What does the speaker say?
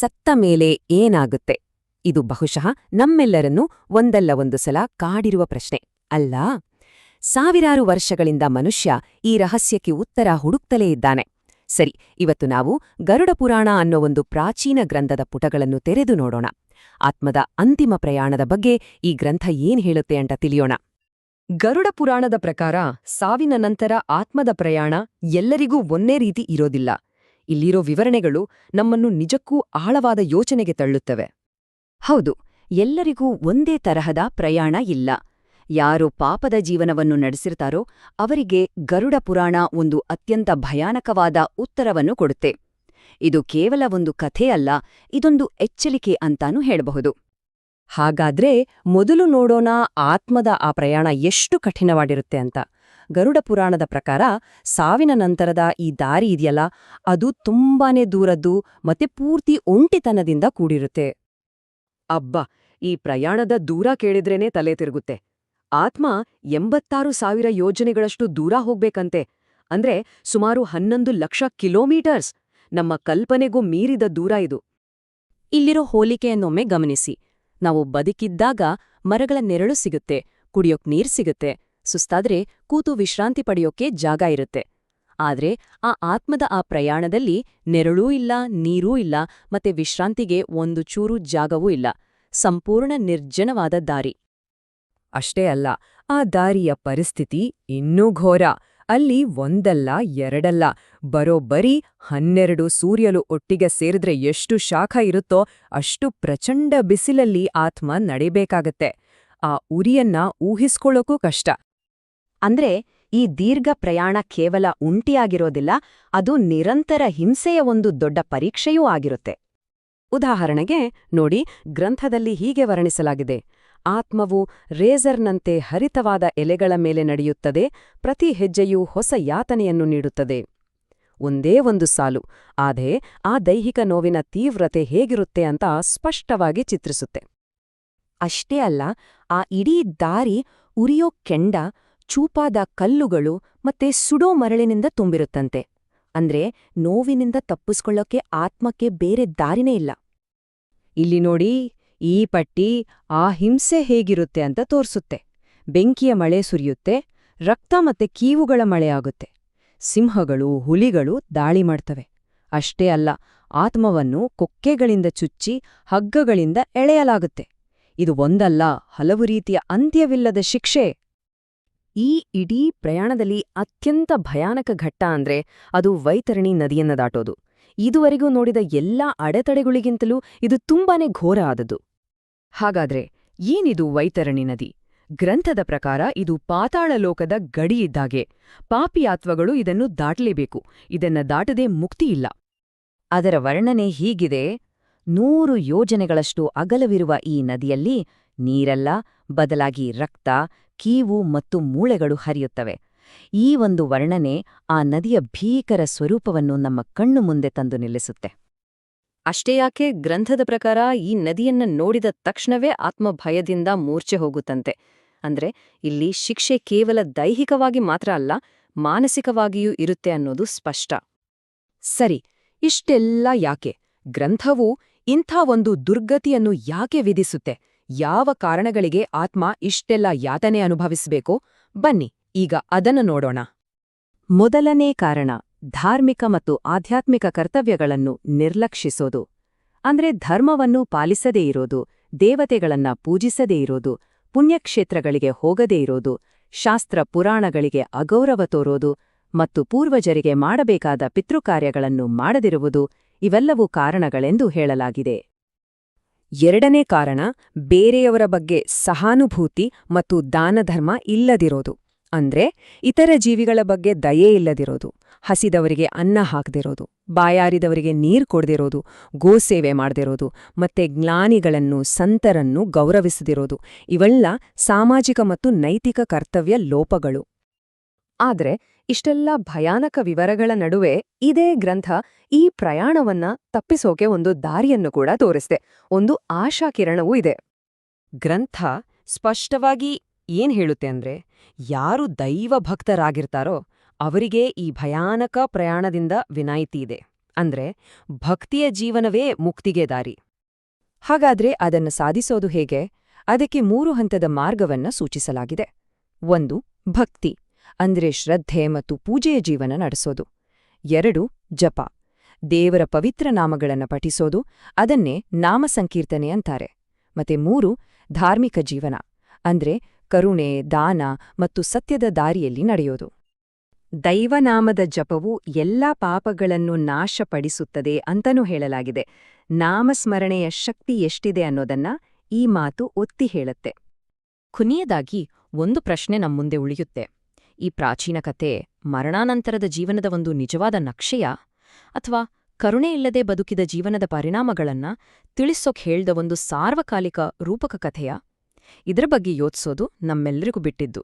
ಸತ್ತ ಮೇಲೆ ಏನಾಗುತ್ತೆ? ಇದು ಬಹುಶಃ ನಮ್ಮೆಲ್ಲರನ್ನೂ ಒಂದಲ್ಲ ಒಂದು ಸಲ ಕಾಡಿರುವ ಪ್ರಶ್ನೆ. ಅಲ್ಲ, ಸಾವಿರಾರು ವರ್ಷಗಳಿಂದ ಮನುಷ್ಯ ಈ ರಹಸ್ಯಕ್ಕೆ ಉತ್ತರ ಹುಡುಕ್ತಲೇ ಇದ್ದಾನೆ. ಸರಿ, ಇವತ್ತು ನಾವು ಗರುಡ ಪುರಾಣ ಅನ್ನೋ ಒಂದು ಪ್ರಾಚೀನ ಗ್ರಂಥದ ಪುಟಗಳನ್ನು ತೆರೆದು ನೋಡೋಣ. ಆತ್ಮದ ಅಂತಿಮ ಪ್ರಯಾಣದ ಬಗ್ಗೆ ಈ ಗ್ರಂಥ ಏನ್ ಹೇಳುತ್ತೆ ಅಂತ ತಿಳಿಯೋಣ. ಗರುಡ ಪುರಾಣದ ಪ್ರಕಾರ ಸಾವಿನ ನಂತರ ಆತ್ಮದ ಪ್ರಯಾಣ ಎಲ್ಲರಿಗೂ ಒಂದೇ ರೀತಿ ಇರೋದಿಲ್ಲ. ಇಲ್ಲಿರೋ ವಿವರಣೆಗಳು ನಮ್ಮನ್ನು ನಿಜಕ್ಕೂ ಆಳವಾದ ಯೋಚನೆಗೆ ತಳ್ಳುತ್ತವೆ. ಹೌದು, ಎಲ್ಲರಿಗೂ ಒಂದೇ ತರಹದ ಪ್ರಯಾಣ ಇಲ್ಲ. ಯಾರು ಪಾಪದ ಜೀವನವನ್ನು ನಡೆಸಿರ್ತಾರೋ ಅವರಿಗೆ ಗರುಡ ಪುರಾಣ ಒಂದು ಅತ್ಯಂತ ಭಯಾನಕವಾದ ಉತ್ತರವನ್ನು ಕೊಡುತ್ತೆ. ಇದು ಕೇವಲ ಒಂದು ಕಥೆ ಅಲ್ಲ, ಇದೊಂದು ಎಚ್ಚರಿಕೆ ಅಂತಾನೂ ಹೇಳಬಹುದು. ಹಾಗಾದ್ರೆ ಮೊದಲು ನೋಡೋಣ ಆತ್ಮದ ಆ ಪ್ರಯಾಣ ಎಷ್ಟು ಕಠಿಣವಾಗಿರುತ್ತೆ ಅಂತ. ಗರುಡ ಪುರಾಣದ ಪ್ರಕಾರ ಸಾವಿನ ನಂತರದ ಈ ದಾರಿ ಇದೆಯಲ್ಲ, ಅದು ತುಂಬಾನೇ ದೂರದ್ದು ಮತ್ತೆ ಪೂರ್ತಿ ಒಂಟಿತನದಿಂದ ಕೂಡಿರುತ್ತೆ. ಅಬ್ಬ! ಈ ಪ್ರಯಾಣದ ದೂರ ಕೇಳಿದ್ರೇನೆ ತಲೆ ತಿರುಗುತ್ತೆ. ಆತ್ಮ ಎಂಬತ್ತಾರು ಸಾವಿರ ಯೋಜನೆಗಳಷ್ಟು ದೂರ ಹೋಗ್ಬೇಕಂತೆ. ಅಂದ್ರೆ ಸುಮಾರು ಹನ್ನೊಂದು ಲಕ್ಷ ಕಿಲೋಮೀಟರ್ಸ್ ನಮ್ಮ ಕಲ್ಪನೆಗೂ ಮೀರಿದ ದೂರ ಇದು. ಇಲ್ಲಿರೋ ಹೋಲಿಕೆಯನ್ನೊಮ್ಮೆ ಗಮನಿಸಿ. ನಾವು ಬದುಕಿದ್ದಾಗ ಮರಗಳ ನೆರಳು ಸಿಗುತ್ತೆ, ಕುಡಿಯೋಕ್ ನೀರ್ ಸಿಗುತ್ತೆ ಸುಸ್ತಾದ್ರೆ ಕೂತು ವಿಶ್ರಾಂತಿ ಪಡೆಯೋಕೆ ಜಾಗ ಇರುತ್ತೆ. ಆದ್ರೆ ಆ ಆತ್ಮದ ಆ ಪ್ರಯಾಣದಲ್ಲಿ ನೆರಳೂ ಇಲ್ಲ, ನೀರೂ ಇಲ್ಲ, ಮತ್ತೆ ವಿಶ್ರಾಂತಿಗೆ ಒಂದು ಚೂರು ಜಾಗವೂ ಇಲ್ಲ. ಸಂಪೂರ್ಣ ನಿರ್ಜನವಾದ ದಾರಿ. ಅಷ್ಟೇ ಅಲ್ಲ, ಆ ದಾರಿಯ ಪರಿಸ್ಥಿತಿ ಇನ್ನೂ ಘೋರ. ಅಲ್ಲಿ ಒಂದಲ್ಲ, ಎರಡಲ್ಲ, ಬರೋಬ್ಬರಿ ಹನ್ನೆರಡು ಸೂರ್ಯಲು ಒಟ್ಟಿಗೆ ಸೇರಿದ್ರೆ ಎಷ್ಟು ಶಾಖ ಇರುತ್ತೋ ಅಷ್ಟು ಪ್ರಚಂಡ ಬಿಸಿಲಲ್ಲಿ ಆತ್ಮ ನಡೆಯಬೇಕಾಗತ್ತೆ ಆ ಉರಿಯನ್ನ ಊಹಿಸ್ಕೊಳ್ಳೋಕೂ ಕಷ್ಟ. ಅಂದ್ರೆ ಈ ದೀರ್ಘ ಪ್ರಯಾಣ ಕೇವಲ ಉಂಟಿಯಾಗಿರೋದಿಲ್ಲ, ಅದು ನಿರಂತರ ಹಿಂಸೆಯ ಒಂದು ದೊಡ್ಡ ಪರೀಕ್ಷೆಯೂ ಆಗಿರುತ್ತೆ. ಉದಾಹರಣೆಗೆ, ನೋಡಿ, ಗ್ರಂಥದಲ್ಲಿ ಹೀಗೆ ವರ್ಣಿಸಲಾಗಿದೆ, ಆತ್ಮವು ರೇಜರ್ನಂತೆ ಹರಿತವಾದ ಎಲೆಗಳ ಮೇಲೆ ನಡೆಯುತ್ತದೆ, ಪ್ರತಿ ಹೆಜ್ಜೆಯೂ ಹೊಸ ಯಾತನೆಯನ್ನು ನೀಡುತ್ತದೆ. ಒಂದೇ ಒಂದು ಸಾಲು ಆದೇ ಆ ದೈಹಿಕ ನೋವಿನ ತೀವ್ರತೆ ಹೇಗಿರುತ್ತೆ ಅಂತ ಸ್ಪಷ್ಟವಾಗಿ ಚಿತ್ರಿಸುತ್ತೆ. ಅಷ್ಟೇ ಅಲ್ಲ, ಆ ಇಡೀ ದಾರಿ ಉರಿಯೋ ಕೆಂಡ ಚೂಪಾದ ಕಲ್ಲುಗಳು ಮತ್ತೆ ಸುಡೋ ಮರಳಿನಿಂದ ತುಂಬಿರುತ್ತಂತೆ. ಅಂದ್ರೆ ನೋವಿನಿಂದ ತಪ್ಪಿಸ್ಕೊಳ್ಳೋಕೆ ಆತ್ಮಕ್ಕೆ ಬೇರೆ ದಾರಿನೇ ಇಲ್ಲ. ಇಲ್ಲಿ ನೋಡಿ, ಈ ಪಟ್ಟಿ ಆ ಹಿಂಸೆ ಹೇಗಿರುತ್ತೆ ಅಂತ ತೋರಿಸುತ್ತೆ. ಬೆಂಕಿಯ ಮಳೆ ಸುರಿಯುತ್ತೆ, ರಕ್ತ ಮತ್ತೆ ಕೀವುಗಳ ಮಳೆಯಾಗುತ್ತೆ ಸಿಂಹಗಳು, ಹುಲಿಗಳು ದಾಳಿ ಮಾಡ್ತವೆ. ಅಷ್ಟೇ ಅಲ್ಲ, ಆತ್ಮವನ್ನು ಕೊಕ್ಕೆಗಳಿಂದ ಚುಚ್ಚಿ ಹಗ್ಗಗಳಿಂದ ಎಳೆಯಲಾಗುತ್ತೆ. ಇದು ಒಂದಲ್ಲ, ಹಲವು ರೀತಿಯ ಅಂತ್ಯವಿಲ್ಲದ ಶಿಕ್ಷೆ. ಈ ಇಡೀ ಪ್ರಯಾಣದಲ್ಲಿ ಅತ್ಯಂತ ಭಯಾನಕ ಘಟ್ಟ ಅಂದ್ರೆ ಅದು ವೈತರಣಿ ನದಿಯನ್ನ ದಾಟೋದು. ಇದುವರೆಗೂ ನೋಡಿದ ಎಲ್ಲಾ ಅಡೆತಡೆಗಳಿಗಿಂತಲೂ ಇದು ತುಂಬಾನೇ ಘೋರ ಆದದ್ದು. ಹಾಗಾದ್ರೆ ಏನಿದು ವೈತರಣಿ ನದಿ? ಗ್ರಂಥದ ಪ್ರಕಾರ ಇದು ಪಾತಾಳ ಲೋಕದ ಗಡಿ ಇದ್ದಾಗೆ. ಪಾಪಿಯಾತ್ವಗಳು ಇದನ್ನು ದಾಟಲೇಬೇಕು. ಇದನ್ನ ದಾಟದೆ ಮುಕ್ತಿಯಿಲ್ಲ ಅದರ ವರ್ಣನೆ ಹೀಗಿದೆ. ನೂರು ಯೋಜನೆಗಳಷ್ಟು ಅಗಲವಿರುವ ಈ ನದಿಯಲ್ಲಿ ನೀರಲ್ಲ, ಬದಲಾಗಿ ರಕ್ತ ಕೀವು ಮತ್ತು ಮೂಳೆಗಳು ಹರಿಯುತ್ತವೆ. ಈ ಒಂದು ವರ್ಣನೆ ಆ ನದಿಯ ಭೀಕರ ಸ್ವರೂಪವನ್ನು ನಮ್ಮ ಕಣ್ಣು ಮುಂದೆ ತಂದು ನಿಲ್ಲಿಸುತ್ತೆ. ಅಷ್ಟೇ ಯಾಕೆ ಗ್ರಂಥದ ಪ್ರಕಾರ ಈ ನದಿಯನ್ನ ನೋಡಿದ ತಕ್ಷಣವೇ ಆತ್ಮಭಯದಿಂದ ಮೂರ್ಛೆ ಹೋಗುತ್ತಂತೆ. ಅಂದ್ರೆ ಇಲ್ಲಿ ಶಿಕ್ಷೆ ಕೇವಲ ದೈಹಿಕವಾಗಿ ಮಾತ್ರ ಅಲ್ಲ, ಮಾನಸಿಕವಾಗಿಯೂ ಇರುತ್ತೆ ಅನ್ನೋದು ಸ್ಪಷ್ಟ. ಸರಿ, ಇಷ್ಟೆಲ್ಲ ಯಾಕೆ? ಗ್ರಂಥವು ಇಂಥ ಒಂದು ದುರ್ಗತಿಯನ್ನು ಯಾಕೆ ವಿಧಿಸುತ್ತೆ? ಯಾವ ಕಾರಣಗಳಿಗೆ ಆತ್ಮ ಇಷ್ಟೆಲ್ಲ ಯಾತನೆ ಅನುಭವಿಸಬೇಕು, ಬನ್ನಿ, ಈಗ ಅದನ್ನು ನೋಡೋಣ. ಮೊದಲನೇ ಕಾರಣ, ಧಾರ್ಮಿಕ ಮತ್ತು ಆಧ್ಯಾತ್ಮಿಕ ಕರ್ತವ್ಯಗಳನ್ನು ನಿರ್ಲಕ್ಷಿಸೋದು. ಅಂದ್ರೆ ಧರ್ಮವನ್ನು ಪಾಲಿಸದೇ ಇರೋದು, ದೇವತೆಗಳನ್ನ ಪೂಜಿಸದೇ ಇರೋದು, ಪುಣ್ಯಕ್ಷೇತ್ರಗಳಿಗೆ ಹೋಗದೇ ಇರೋದು, ಶಾಸ್ತ್ರ ಪುರಾಣಗಳಿಗೆ ಅಗೌರವ ತೋರೋದು ಮತ್ತು ಪೂರ್ವಜರಿಗೆ ಮಾಡಬೇಕಾದ ಪಿತೃಕಾರ್ಯಗಳನ್ನು ಮಾಡದಿರುವುದು, ಇವೆಲ್ಲವೂ ಕಾರಣಗಳೆಂದು ಹೇಳಲಾಗಿದೆ. ಎರಡನೇ ಕಾರಣ ಬೇರೆಯವರ ಬಗ್ಗೆ ಸಹಾನುಭೂತಿ ಮತ್ತು ದಾನಧರ್ಮ ಇಲ್ಲದಿರೋದು. ಅಂದ್ರೆ ಇತರ ಜೀವಿಗಳ ಬಗ್ಗೆ ದಯೆ ಇಲ್ಲದಿರೋದು. ಹಸಿದವರಿಗೆ ಅನ್ನ ಹಾಕದಿರೋದು. ಬಾಯಾರಿದವರಿಗೆ ನೀರು ಕೊಡದಿರೋದು. ಗೋಸೇವೆ ಮಾಡದಿರೋದು. ಮತ್ತೆ ಜ್ಞಾನಿಗಳನ್ನು, ಸಂತರನ್ನು ಗೌರವಿಸದಿರೋದು. ಇವೆಲ್ಲ ಸಾಮಾಜಿಕ ಮತ್ತು ನೈತಿಕ ಕರ್ತವ್ಯ ಲೋಪಗಳು. ಆದ್ರೆ ಇಷ್ಟೆಲ್ಲ ಭಯಾನಕ ವಿವರಗಳ ನಡುವೆ ಇದೇ ಗ್ರಂಥ ಈ ಪ್ರಯಾಣವನ್ನ ತಪ್ಪಿಸೋಕೆ ಒಂದು ದಾರಿಯನ್ನು ಕೂಡ ತೋರಿಸಿದೆ. ಒಂದು ಆಶಾಕಿರಣವೂ ಇದೆ. ಗ್ರಂಥ ಸ್ಪಷ್ಟವಾಗಿ ಏನ್ ಹೇಳುತ್ತೆ ಅಂದ್ರೆ, ಯಾರು ದೈವ ಭಕ್ತರಾಗಿರ್ತಾರೋ ಅವರಿಗೆ ಈ ಭಯಾನಕ ಪ್ರಯಾಣದಿಂದ ವಿನಾಯಿತಿ ಇದೆ. ಅಂದ್ರೆ ಭಕ್ತಿಯ ಜೀವನವೇ ಮುಕ್ತಿಗೆ ದಾರಿ. ಹಾಗಾದ್ರೆ ಅದನ್ನು ಸಾಧಿಸೋದು ಹೇಗೆ? ಅದಕ್ಕೆ ಮೂರು ಹಂತದ ಮಾರ್ಗವನ್ನ ಸೂಚಿಸಲಾಗಿದೆ. ಒಂದು, ಭಕ್ತಿ. ಅಂದ್ರೆ ಶ್ರದ್ಧೆ ಮತ್ತು ಪೂಜೆಯ ಜೀವನ ನಡೆಸೋದು. ಎರಡು, ಜಪ. ದೇವರ ಪವಿತ್ರ ನಾಮಗಳನ್ನು ಪಠಿಸೋದು, ಅದನ್ನೇ ನಾಮ ಸಂಕೀರ್ತನೆ ಅಂತಾರೆ. ಮತ್ತೆ ಮೂರು, ಧಾರ್ಮಿಕ ಜೀವನ, ಅಂದ್ರೆ ಕರುಣೆ, ದಾನ ಮತ್ತು ಸತ್ಯದ ದಾರಿಯಲ್ಲಿ ನಡೆಯೋದು. ದೈವನಾಮದ ಜಪವು ಎಲ್ಲಾ ಪಾಪಗಳನ್ನು ನಾಶಪಡಿಸುತ್ತದೆ ಅಂತನೂ ಹೇಳಲಾಗಿದೆ. ನಾಮಸ್ಮರಣೆಯ ಶಕ್ತಿ ಎಷ್ಟಿದೆ ಅನ್ನೋದನ್ನ ಈ ಮಾತು ಒತ್ತಿ ಹೇಳುತ್ತೆ. ಕೊನೆಯದಾಗಿ ಒಂದು ಪ್ರಶ್ನೆ ನಮ್ಮ ಮುಂದೆ ಉಳಿಯುತ್ತೆ. ಈ ಪ್ರಾಚೀನ ಕತೆ ಮರಣಾನಂತರದ ಜೀವನದ ಒಂದು ನಿಜವಾದ ನಕ್ಷೆಯ ಅಥವಾ ಕರುಣೆ ಇಲ್ಲದೆ ಬದುಕಿದ ಜೀವನದ ಪರಿಣಾಮಗಳನ್ನ ತಿಳಿಸೋಕ್ ಹೇಳ್ದ ಒಂದು ಸಾರ್ವಕಾಲಿಕ ರೂಪಕ ಕಥೆಯ? ಇದರ ಬಗ್ಗೆ ಯೋಚಿಸೋದು ನಮ್ಮೆಲ್ಲರಿಗೂ ಬಿಟ್ಟಿದ್ದು.